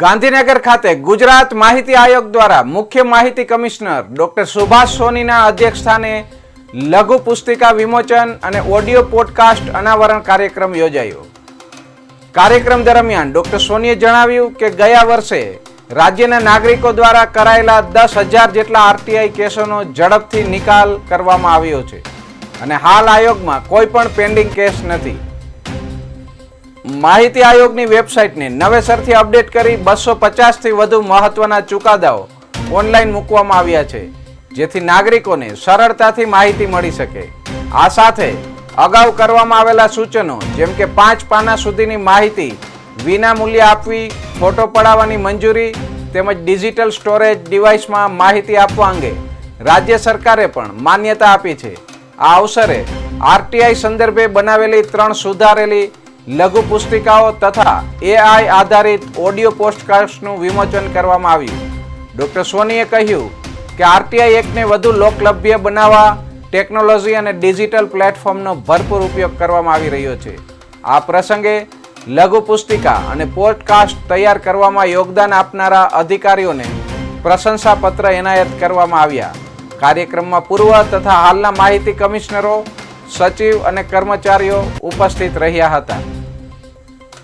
ગાંધીનગર ખાતે ગુજરાત માહિતી આયોગ દ્વારા મુખ્ય માહિતી કમિશનર ડોક્ટર સુભાષ સોનીના અધ્યક્ષસ્થાને લઘુ પુસ્તિકા વિમોચન અને ઓડિયો પોડકાસ્ટ અનાવરણ કાર્યક્રમ યોજાયો. કાર્યક્રમ દરમિયાન ડોક્ટર સોનીએ જણાવ્યું કે ગયા વર્ષે રાજ્યના નાગરિકો દ્વારા કરાયેલા દસ હજાર જેટલા આરટીઆઈ કેસોનો ઝડપથી નિકાલ કરવામાં આવ્યો છે. અને હાલ આયોગમાં કોઈ પણ પેન્ડિંગ કેસ નથી. માહિતી આયોગની વેબસાઇટને નવેસરથી અપડેટ કરી બસો પચાસથી વધુ મહત્વના ચુકાદાઓ ઓનલાઈન મૂકવામાં આવ્યા છે, જેથી નાગરિકોને સરળતાથી માહિતી મળી શકે. આ સાથે અગાઉ કરવામાં આવેલા સૂચનો, જેમ કે પાંચ પાના સુધીની માહિતી, વિના મૂલ્યે આપવી, ફોટો પડાવવાની મંજૂરી, તેમજ ડિજિટલ સ્ટોરેજ ડિવાઇસમાં માહિતી આપવા અંગે રાજ્ય સરકારે પણ માન્યતા આપી છે. આ અવસરે આરટીઆઈ સંદર્ભે બનાવેલી ત્રણ સુધારેલી લઘુ પુસ્તિકાઓ તથા એઆઈ આધારિત ઓડિયો પોસ્ટકાસ્ટનું વિમોચન કરવામાં આવ્યું. ડોક્ટર સોનીએ કહ્યું કે આરટીઆઈ એક્ટને વધુ લોકલભ્ય બનાવવા, ટેકનોલોજી અને ડિજિટલ પ્લેટફોર્મનો ભરપૂર ઉપયોગ કરવામાં આવી રહ્યો છે. આ પ્રસંગે લઘુ પુસ્તિકા અને પોડકાસ્ટ તૈયાર કરવામાં યોગદાન આપનારા અધિકારીઓને પ્રશંસાપત્ર એનાયત કરવામાં આવ્યા. કાર્યક્રમમાં પૂર્વ તથા હાલના માહિતી કમિશનરો, સચિવ અને કર્મચારીઓ ઉપસ્થિત રહ્યા હતા.